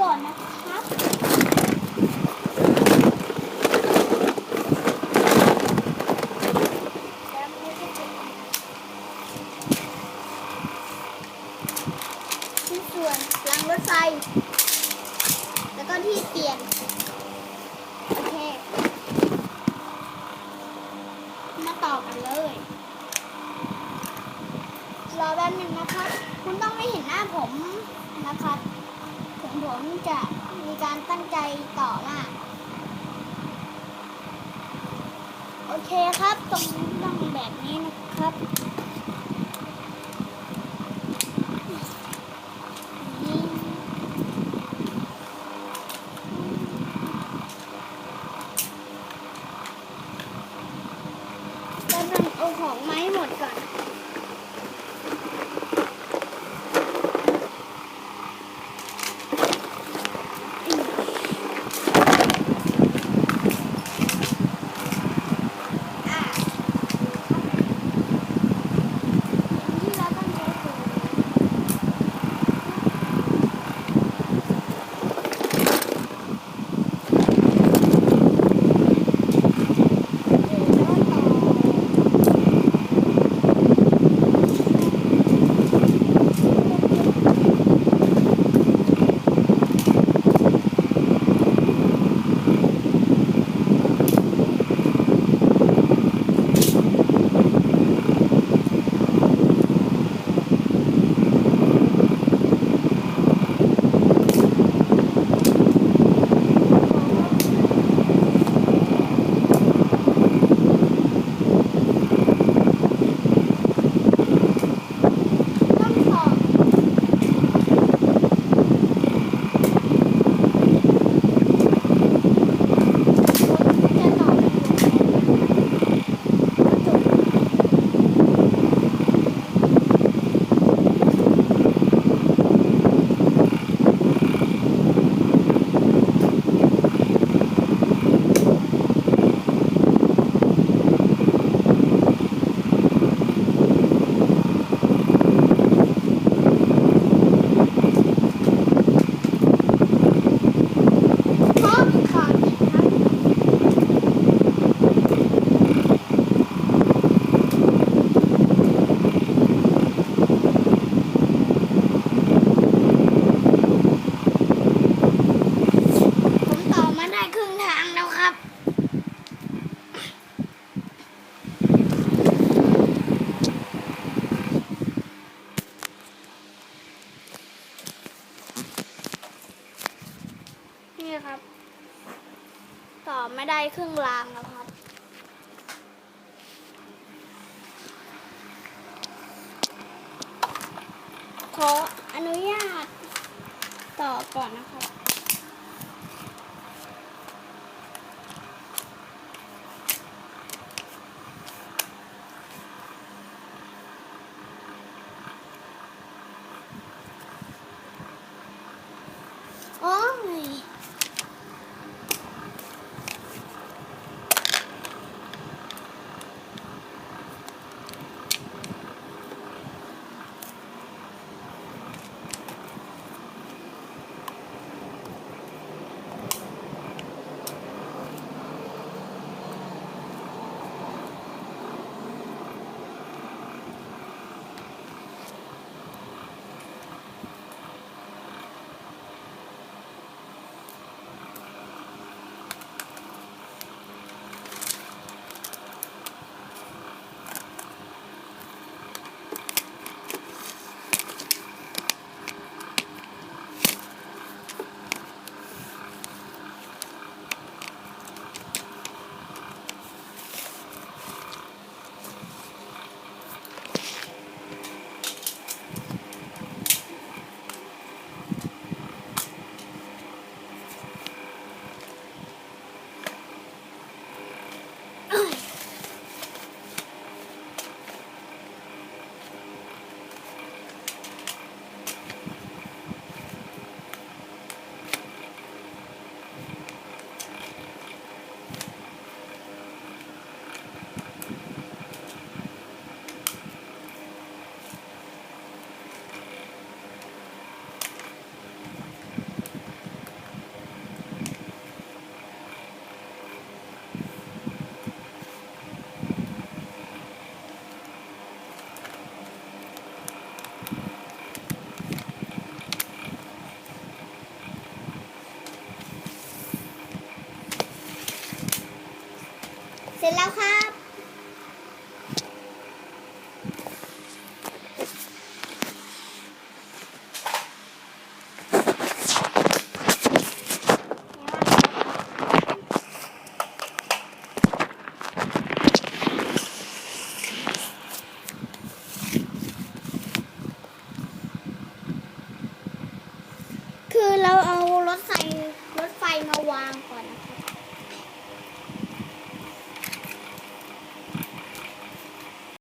ก่อนนะครับชิ้นส่วนรางรถไฟ แล้วก็ที่เปลี่ยน โอเค มาต่อกันเลย รอแป๊บหนึ่งนะครับ คุณต้องไม่เห็นหน้าผมนะครับ ผมจะมีการตั้งใจต่อมากโอเคครับ ตรงต้องแบบนี้นะครับ ครึ่งรางแล้วครับ ขออนุญาตต่อก่อนนะครับ สร็จแล้วครับ คือเราเอารถไฟรถไฟมาวางก่อนนะคะ